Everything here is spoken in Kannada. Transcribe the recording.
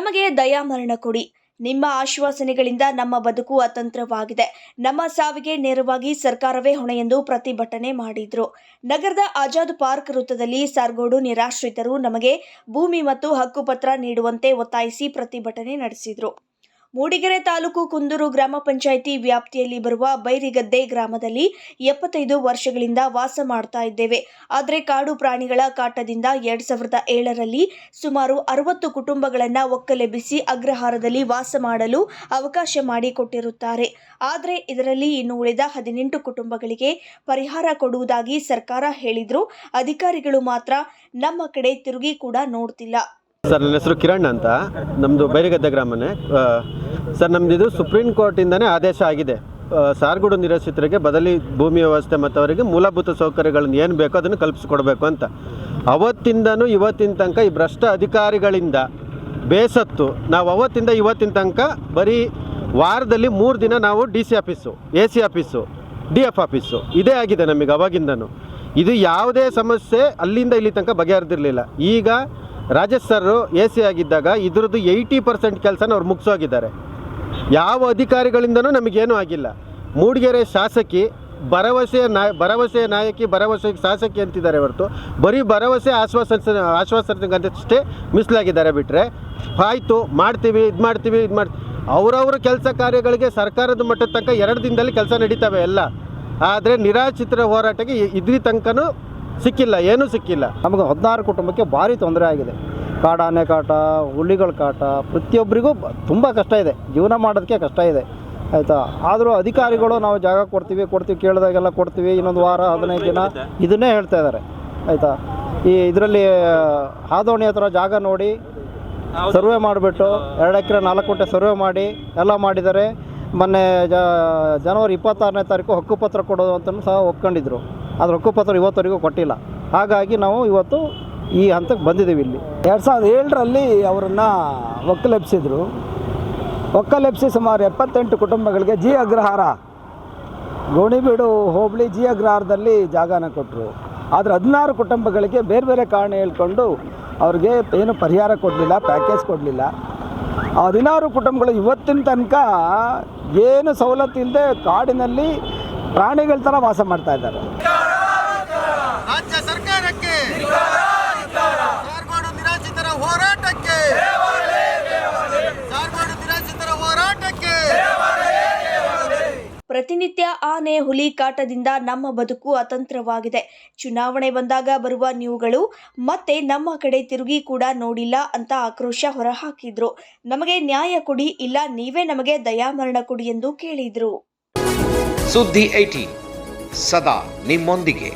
ನಮಗೆ ದಯಾಮರಣ ಕೊಡಿ. ನಿಮ್ಮ ಆಶ್ವಾಸನೆಗಳಿಂದ ನಮ್ಮ ಬದುಕು ಅತಂತ್ರವಾಗಿದೆ. ನಮ್ಮ ಸಾವಿಗೆ ನೇರವಾಗಿ ಸರ್ಕಾರವೇ ಹೊಣೆ ಎಂದು ಪ್ರತಿಭಟನೆ ಮಾಡಿದ್ರು. ನಗರದ ಆಜಾದ್ ಪಾರ್ಕ್ ವೃತ್ತದಲ್ಲಿ ಸಾರ್ಗೋಡು ನಿರಾಶ್ರಿತರು ನಮಗೆ ಭೂಮಿ ಮತ್ತು ಹಕ್ಕುಪತ್ರ ನೀಡುವಂತೆ ಒತ್ತಾಯಿಸಿ ಪ್ರತಿಭಟನೆ ನಡೆಸಿದ್ರು. ಮೂಡಿಗೆರೆ ತಾಲೂಕು ಕುಂದೂರು ಗ್ರಾಮ ಪಂಚಾಯಿತಿ ವ್ಯಾಪ್ತಿಯಲ್ಲಿ ಬರುವ ಬೈರಿಗದ್ದೆ ಗ್ರಾಮದಲ್ಲಿ ಎಪ್ಪತ್ತೈದು ವರ್ಷಗಳಿಂದ ವಾಸ ಮಾಡ್ತಾ ಇದ್ದೇವೆ. ಆದರೆ ಕಾಡು ಪ್ರಾಣಿಗಳ ಕಾಟದಿಂದ ಎರಡ್ ಸಾವಿರದ ಏಳರಲ್ಲಿ ಸುಮಾರು ಅರವತ್ತು ಕುಟುಂಬಗಳನ್ನು ಒಕ್ಕಲೆಬ್ಬಿಸಿ ಅಗ್ರಹಾರದಲ್ಲಿ ವಾಸ ಮಾಡಲು ಅವಕಾಶ ಮಾಡಿಕೊಟ್ಟಿರುತ್ತಾರೆ. ಆದರೆ ಇದರಲ್ಲಿ ಇನ್ನು ಉಳಿದ ಹದಿನೆಂಟು ಕುಟುಂಬಗಳಿಗೆ ಪರಿಹಾರ ಕೊಡುವುದಾಗಿ ಸರ್ಕಾರ ಹೇಳಿದ್ರು. ಅಧಿಕಾರಿಗಳು ಮಾತ್ರ ನಮ್ಮ ಕಡೆ ತಿರುಗಿ ಕೂಡ ನೋಡ್ತಿಲ್ಲ. ಸರ್, ನನ್ನ ಹೆಸರು ಕಿರಣ್ ಅಂತ. ನಮ್ಮದು ಬೈರಿಗದ್ದೆ ಗ್ರಾಮನೇ. ಸರ್, ನಮ್ದು ಇದು ಸುಪ್ರೀಂ ಕೋರ್ಟಿಂದನೇ ಆದೇಶ ಆಗಿದೆ. ಸಾರ್ಗುಡು ನಿರಾಶ್ರಿತರಿಗೆ ಬದಲಿ ಭೂಮಿ ವ್ಯವಸ್ಥೆ ಮತ್ತು ಅವರಿಗೆ ಮೂಲಭೂತ ಸೌಕರ್ಯಗಳನ್ನು ಏನು ಬೇಕೋ ಅದನ್ನು ಕಲ್ಪಿಸ್ಕೊಡ್ಬೇಕು ಅಂತ. ಅವತ್ತಿಂದನೂ ಇವತ್ತಿನ ತನಕ ಈ ಭ್ರಷ್ಟ ಅಧಿಕಾರಿಗಳಿಂದ ಬೇಸತ್ತು, ನಾವು ಅವತ್ತಿಂದ ಇವತ್ತಿನ ತನಕ ಬರೀ ವಾರದಲ್ಲಿ ಮೂರು ದಿನ ನಾವು D C office, A C office, D F office, ಇದೇ ಆಗಿದೆ ನಮಗೆ ಅವಾಗಿಂದನೂ. ಇದು ಯಾವುದೇ ಸಮಸ್ಯೆ ಅಲ್ಲಿಂದ ಇಲ್ಲಿ ತನಕ ಬಗೆಹರಿದಿರಲಿಲ್ಲ. ಈಗ ರಾಜೇಶ್ ಸರ್ ಎ ಸಿ ಆಗಿದ್ದಾಗ ಇದ್ರದ್ದು ಏಯ್ಟಿ ಪರ್ಸೆಂಟ್ ಕೆಲಸನ ಅವ್ರು ಮುಗಿಸೋಗಿದ್ದಾರೆ. ಯಾವ ಅಧಿಕಾರಿಗಳಿಂದನೂ ನಮಗೇನೂ ಆಗಿಲ್ಲ. ಮೂಡಿಗೆರೆ ಶಾಸಕಿ, ಭರವಸೆಯ ನಾಯ, ಭರವಸೆಯ ನಾಯಕಿ, ಭರವಸೆ ಶಾಸಕಿ ಅಂತಿದ್ದಾರೆ ಹೊರತು, ಬರೀ ಭರವಸೆ ಆಶ್ವಾಸ ಆಶ್ವಾಸನೆಗಷ್ಟೇ ಮಿಸ್ಲಾಗಿದ್ದಾರೆ ಬಿಟ್ಟರೆ ಆಯಿತು, ಮಾಡ್ತೀವಿ, ಇದು ಮಾಡ್ತೀವಿ, ಇದು ಮಾಡಿ, ಅವರವ್ರ ಕೆಲಸ ಕಾರ್ಯಗಳಿಗೆ ಸರ್ಕಾರದ ಮಟ್ಟದ ತನಕ ಎರಡು ದಿನದಲ್ಲಿ ಕೆಲಸ ನಡೀತವೆ ಎಲ್ಲ. ಆದರೆ ನಿರಾಶ್ರಿತರ ಹೋರಾಟಕ್ಕೆ ಇದ್ರಿ ತನಕನೂ ಸಿಕ್ಕಿಲ್ಲ ಏನೂ ಸಿಕ್ಕಿಲ್ಲ. ನಮಗೆ ಹದಿನಾರು ಕುಟುಂಬಕ್ಕೆ ಭಾರಿ ತೊಂದರೆ ಆಗಿದೆ. ಕಾಡಾನೆ ಕಾಟ ಹುಲಿಗಳ ಕಾಟ ಪ್ರತಿಯೊಬ್ಬರಿಗೂ ತುಂಬ ಕಷ್ಟ ಇದೆ. ಜೀವನ ಮಾಡೋದಕ್ಕೆ ಕಷ್ಟ ಇದೆ. ಆಯಿತಾ? ಆದರೂ ಅಧಿಕಾರಿಗಳು ನಾವು ಜಾಗ ಕೊಡ್ತೀವಿ ಕೊಡ್ತೀವಿ ಕೇಳಿದಾಗೆಲ್ಲ ಕೊಡ್ತೀವಿ. ಇನ್ನೊಂದು ವಾರ ಹದಿನೈದು ದಿನ ಇದನ್ನೇ ಹೇಳ್ತಾ ಇದ್ದಾರೆ. ಆಯಿತಾ? ಈ ಇದರಲ್ಲಿ ಹಾದೋಣಿ ಹತ್ರ ಜಾಗ ನೋಡಿ ಸರ್ವೆ ಮಾಡಿಬಿಟ್ಟು ಎರಡು ಎಕರೆ ನಾಲ್ಕು ಗಂಟೆ ಸರ್ವೆ ಮಾಡಿ ಎಲ್ಲ ಮಾಡಿದ್ದಾರೆ. ಮೊನ್ನೆ ಜನವರಿ ಇಪ್ಪತ್ತಾರನೇ ತಾರೀಕು ಹಕ್ಕುಪತ್ರ ಕೊಡೋದು ಅಂತಲೂ ಸಹ ಒಪ್ಕೊಂಡಿದ್ರು. ಆದರೆ ಹಕ್ಕುಪತ್ರ ಇವತ್ತವರೆಗೂ ಕೊಟ್ಟಿಲ್ಲ. ಹಾಗಾಗಿ ನಾವು ಇವತ್ತು ಈ ಹಂತಕ್ಕೆ ಬಂದಿದ್ದೀವಿ ಇಲ್ಲಿ. ಎರಡು ಸಾವಿರದ ಏಳರಲ್ಲಿ ಅವರನ್ನು ಒಕ್ಕಲೆಬ್ಸಿದ್ರು. ಒಕ್ಕಲೆಬ್ಸಿ ಸುಮಾರು ಎಪ್ಪತ್ತೆಂಟು ಕುಟುಂಬಗಳಿಗೆ ಜಿ ಅಗ್ರಹಾರ. ಗೋಣಿಬೀಡು, ಹೋಬಳಿ ಜಿ ಅಗ್ರಹಾರದಲ್ಲಿ ಜಾಗನ ಕೊಟ್ಟರು ಆದರೆ ಹದಿನಾರು ಕುಟುಂಬಗಳಿಗೆ ಬೇರೆ ಬೇರೆ ಕಾರಣ ಹೇಳ್ಕೊಂಡು ಅವ್ರಿಗೆ ಏನು ಪರಿಹಾರ ಕೊಡಲಿಲ್ಲ, ಪ್ಯಾಕೇಜ್ ಕೊಡಲಿಲ್ಲ. ಹದಿನಾರು ಕುಟುಂಬಗಳು ಇವತ್ತಿನ ತನಕ ಏನು ಸವಲತ್ತು ಇಲ್ಲದೆ ಕಾಡಿನಲ್ಲಿ ಪ್ರಾಣಿಗಳ ಥರ ವಾಸ ಮಾಡ್ತಾ ಇದ್ದಾರೆ ರಾಜ್ಯ ಸರ್ಕಾರಕ್ಕೆ ಸಾರ್ಗೋಡು ನಿರಾಶ್ರಿತರ ಹೋರಾಟಕ್ಕೆ ಸಾರ್ಗೋಡು ನಿರಾಶ್ರಿತರ ಹೋರಾಟಕ್ಕೆ ಪ್ರತಿನಿತ್ಯ ಆನೆ, ಹುಲಿ ಕಾಟದಿಂದ ನಮ್ಮ ಬದುಕು ಅತಂತ್ರವಾಗಿದೆ. ಚುನಾವಣೆ ಬಂದಾಗ ಬರುವ ನೀವುಗಳು ಮತ್ತೆ ನಮ್ಮ ಕಡೆ ತಿರುಗಿ ಕೂಡ ನೋಡಿಲ್ಲ ಅಂತ ಆಕ್ರೋಶ ಹೊರಹಾಕಿದ್ರು. ನಮಗೆ ನ್ಯಾಯ ಕೊಡಿ, ಇಲ್ಲ ನೀವೇ ನಮಗೆ ದಯಾಮರಣ ಕೊಡಿ ಎಂದು ಕೇಳಿದ್ರು. ಸುದ್ದಿ ಐಟಿ ಸದಾ ನಿಮ್ಮೊಂದಿಗೆ.